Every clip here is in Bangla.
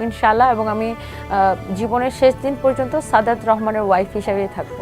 ইনশাল্লাহ এবং আমি জীবনের শেষ দিন পর্যন্ত সাদাত রহমানের ওয়াইফ হিসেবেই থাকব।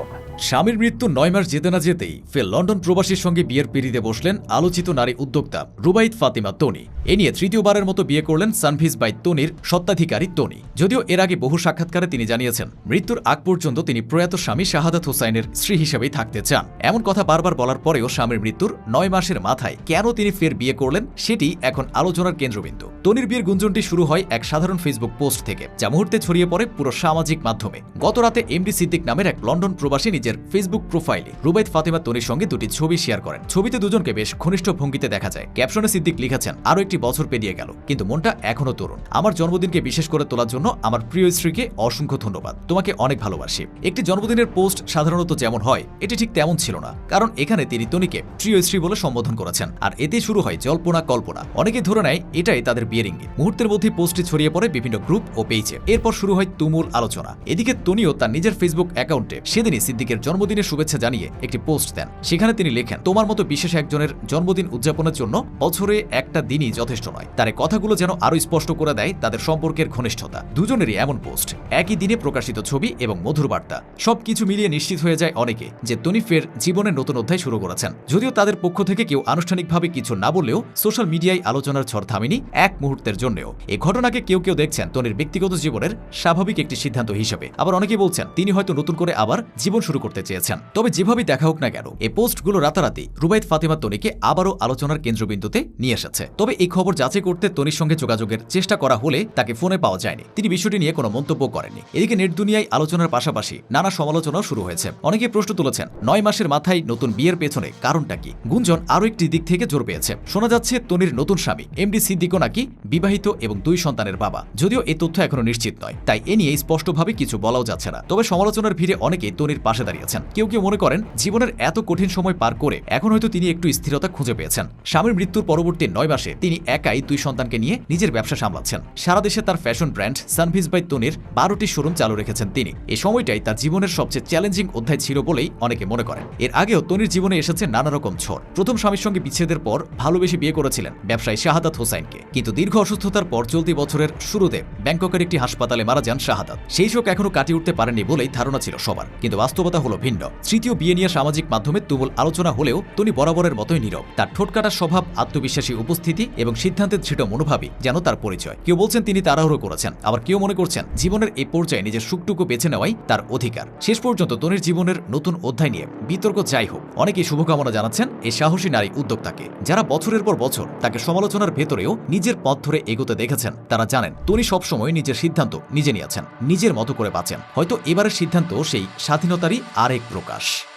স্বামীর মৃত্যু নয় মাস যেতে না যেতেই ফের লন্ডন প্রবাসীর সঙ্গে বিয়ের পিড়িতে বসলেন আলোচিত নারী উদ্যোক্তা রুবাইদ ফাতিমা তনি। এ নিয়ে তৃতীয়বারের মতো বিয়ে করলেন সানভিজ বাই তনির সত্ত্বাধিকারী তনি। যদিও এর আগে বহু সাক্ষাৎকারে তিনি জানিয়েছেন, মৃত্যুর আগ পর্যন্ত তিনি প্রয়াত স্বামী শাহাদাত হোসাইনের স্ত্রী হিসেবেই থাকতে চান। এমন কথা বারবার বলার পরেও স্বামীর মৃত্যুর নয় মাসের মাথায় কেন তিনি ফের বিয়ে করলেন সেটি এখন আলোচনার কেন্দ্রবিন্দু। তনির বিয়ের গুঞ্জনটি শুরু হয় এক সাধারণ ফেসবুক পোস্ট থেকে, যা মুহূর্তে ছড়িয়ে পড়ে পুরো সামাজিক মাধ্যমে। গত রাতে এমডি সিদ্দিক নামের এক লন্ডন প্রবাসী নিজের ফেসবুক প্রোফাইলে রুবাইদ ফাতেমা তনির সঙ্গে দুটি ছবি শেয়ার করেন। ছবিতে দুজনকে বেশ ঘনিষ্ঠ ভঙ্গিতে দেখা যায়। ক্যাপশনে সিদ্দিক লিখেছেন, আরও একটি বছর পেরিয়ে গেল, কিন্তু মনটা এখনও তরুণ। আমার জন্মদিনকে বিশেষ করে তোলার জন্য আমার প্রিয় স্ত্রীকে অসংখ্য ধন্যবাদ। তোমাকে অনেক ভালোবাসি। একটি জন্মদিনের পোস্ট সাধারণত যেমন হয়, এটি ঠিক তেমন ছিল না, কারণ এখানে তিনি তনিকে প্রিয় স্ত্রী বলে সম্বোধন করেছেন, আর এতে শুরু হয় জল্পনা কল্পনা। অনেকে ধরে নেয়, এটাই তাদের বিয়ের ইঙ্গিত। মুহূর্তের মধ্যে পোস্টটি ছড়িয়ে পড়ে বিভিন্ন গ্রুপ ও পেজে। এরপর শুরু হয় তুমুল আলোচনা। এদিকে তনিও তার নিজের ফেসবুক অ্যাকাউন্টে সেদিনই সিদ্দিকের জন্মদিনের শুভেচ্ছা জানিয়ে একটি পোস্ট দেন। সেখানে তিনি লেখেন, তোমার মতো বিশেষ একজনের জন্মদিন উদযাপনের জন্য বছরে একটা দিনই যথেষ্ট নয়। তার কথাগুলো যেন আরও স্পষ্ট করে দেয় তাদের সম্পর্কের ঘনিষ্ঠতা। দুজনেরই এমন পোস্ট। একই দিনে প্রকাশিত ছবি এবং মধুর বার্তা। সবকিছু মিলিয়ে নিশ্চিত হয়ে যায় অনেকে যে তনিফের জীবনের নতুন অধ্যায় শুরু করেছেন। যদিও তাদের পক্ষ থেকে কেউ আনুষ্ঠানিকভাবে কিছু না বললেও সোশ্যাল মিডিয়ায় আলোচনার ঝড় থামেনি এক মুহূর্তের জন্যও। এ ঘটনাকে কেউ কেউ দেখছেন তনির ব্যক্তিগত জীবনের স্বাভাবিক একটি সিদ্ধান্ত হিসেবে। আবার অনেকে বলছেন, তিনি হয়তো নতুন করে আবার জীবন শুরু করতে চেয়েছেন। তবে যেভাবেই দেখা হোক না কেন এই পোস্টগুলো রাতারাতি রুবাইদ ফাতেমা তনিকে আবারও আলোচনার কেন্দ্রবিন্দুতে নিয়ে এসেছে। তবে এই খবর যাচাই করতে তনির সঙ্গে যোগাযোগের চেষ্টা করা হলে তাকে ফোনে পাওয়া যায়নি। তিনি বিষয়টি নিয়ে কোনো মন্তব্য করেননি। এদিকে নেট দুনিয়ায় আলোচনার পাশাপাশি নানা সমালোচনাও শুরু হয়েছে। অনেকে প্রশ্ন তুলেছেন, নয় মাসের মাথায় নতুন বিয়ের পেছনে কারণটা কি? গুঞ্জন আরও একটি দিক থেকে জোর পেয়েছে। শোনা যাচ্ছে, তনির নতুন স্বামী এমডি সিদ্দিকও নাকি বিবাহিত এবং দুই সন্তানের বাবা। যদিও এই তথ্য এখনও নিশ্চিত নয়, তাই এ নিয়ে স্পষ্টভাবে কিছু বলাও যাচ্ছে না। তবে সমালোচনার ভিড়ে অনেকেই তনির পাশে দাঁড়িয়েছেন। কেউ কেউ মনে করেন, জীবনের এত কঠিন সময় পার করে এখন হয়তো তিনি একটু স্থিরতা খুঁজে পেয়েছেন। স্বামীর মৃত্যুর পরবর্তী নয় মাসে তিনি একাই দুই সন্তানকে নিয়ে নিজের ব্যবসা সামলাচ্ছেন। সারা দেশে তার ফ্যাশন ব্র্যান্ড সানভিজ বাই তনির বারোটি শোরুম চালু রেখেছেন তিনি। এই সময়টাই তার জীবনের সবচেয়ে চ্যালেঞ্জিং অধ্যায় ছিল বলেই অনেকে মনে করেন। এর আগেও তনির জীবনে এসেছে নানা রকম ঝড়। প্রথম স্বামীর সঙ্গে বিচ্ছেদের পর ভালোবেসে বিয়ে করেছিলেন ব্যবসায়ী শাহাদাত হোসাইনকে। কিন্তু দীর্ঘ অসুস্থতার পর চলতি বছরের শুরুতে ব্যাংককের একটি হাসপাতালে মারা যান শাহাদাত। সেই শোক এখনও কাটিয়ে উঠতে পারেনি বলেই ধারণা ছিল সবার। কিন্তু বাস্তবতা হলো ভিন্ন। তৃতীয় বিয়ে নিয়ে সামাজিক মাধ্যমে তুমুল আলোচনা হলেও তনি বরাবরের মতোই নীরব। তার ঠোঁটকাটা স্বভাব, আত্মবিশ্বাসী উপস্থিতি এবং সিদ্ধান্তের দৃঢ় মনোভাবই যেন তার পরিচয়। কেউ বলছেন তিনি তাড়াহুড়ো করেছেন, আবার কেউ মনে করছেন জীবনের এই পর্যায়ে নিজের সুখটুকু বেছে নেওয়াই তার অধিকার। শেষ পর্যন্ত তনির জীবনের নতুন অধ্যায় নিয়ে বিতর্ক যাই হোক, অনেকেই শুভকামনা জানাচ্ছেন এই সাহসী নারী উদ্যোক্তাকে, যারা বছরের পর বছর তাকে সমালোচনার ভেতরেও নিজের পথ ধরে এগোতে দেখেছেন। তারা জানেন তনি সবসময় নিজের সিদ্ধান্ত নিজে নিয়েছেন, নিজের মতো করে বাঁচেন। হয়তো এবারের সিদ্ধান্ত সেই স্বাধীনতারই আরেক প্রকাশ।